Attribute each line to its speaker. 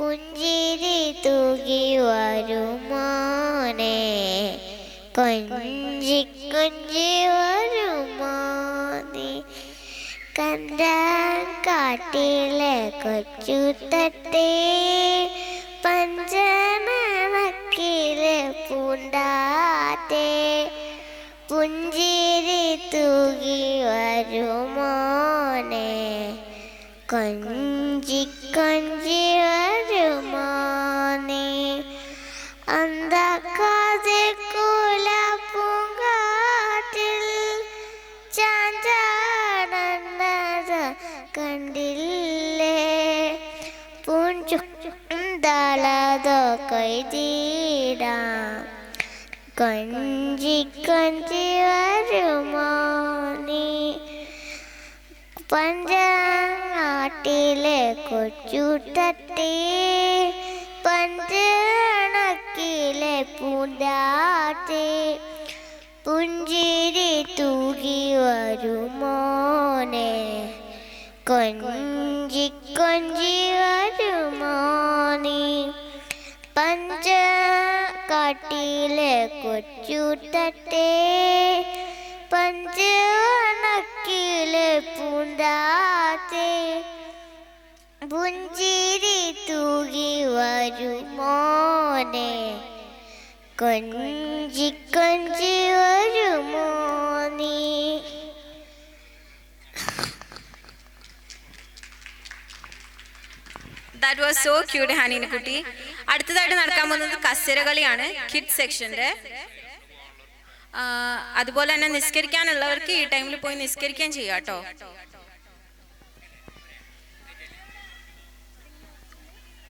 Speaker 1: പുഞ്ചിരി തൂകി വരുമാനെ? കൊഞ്ചി കൊഞ്ചി വരുമോനെ? കണ്ട കാട്ടിലെ കൊച്ചു തട്ടി പഞ്ചനക്കിലെ പൂണ്ടാത്തെ പുഞ്ചിരി തൂകി വരുമാനെ? കൊഞ്ചി കൊഞ്ചി കണ്ടില്ലേ? പൂഞ്ചുണ്ടളതോ കൊയ്തീടാം കൊഞ്ചി കൊഞ്ചി വരുമോ നീ? പഞ്ചാട്ടിലെ കൊച്ചുതട്ടി പഞ്ചണക്കിലെ പൂന്താട്ടി. പുഞ്ചിരി തൂകി വരുമോനെ? കൊഞ്ചി കൊഞ്ചി വരുമാനി പഞ്ച കാട്ടിലെ പഞ്ച പഞ്ചണക്കിലെ പൂണ്ടാത്തേ പുഞ്ചിരി തൂകി വരുമോനെ? കൊഞ്ചി കൊഞ്ചി
Speaker 2: ദാറ്റ് വാസ് സോ ക്യൂട്ട് ഹാനീന കുട്ടി അടുത്തതായിട്ട് നടക്കാൻ പോകുന്നത് കസരകളിയാണ് കിഡ് സെക്ഷന്റെ അതുപോലെ തന്നെ നിസ്കരിക്കാനുള്ളവർക്ക് ഈ ടൈമിൽ പോയി നിസ്കരിക്കാൻ ചെയ്യാം കേട്ടോ.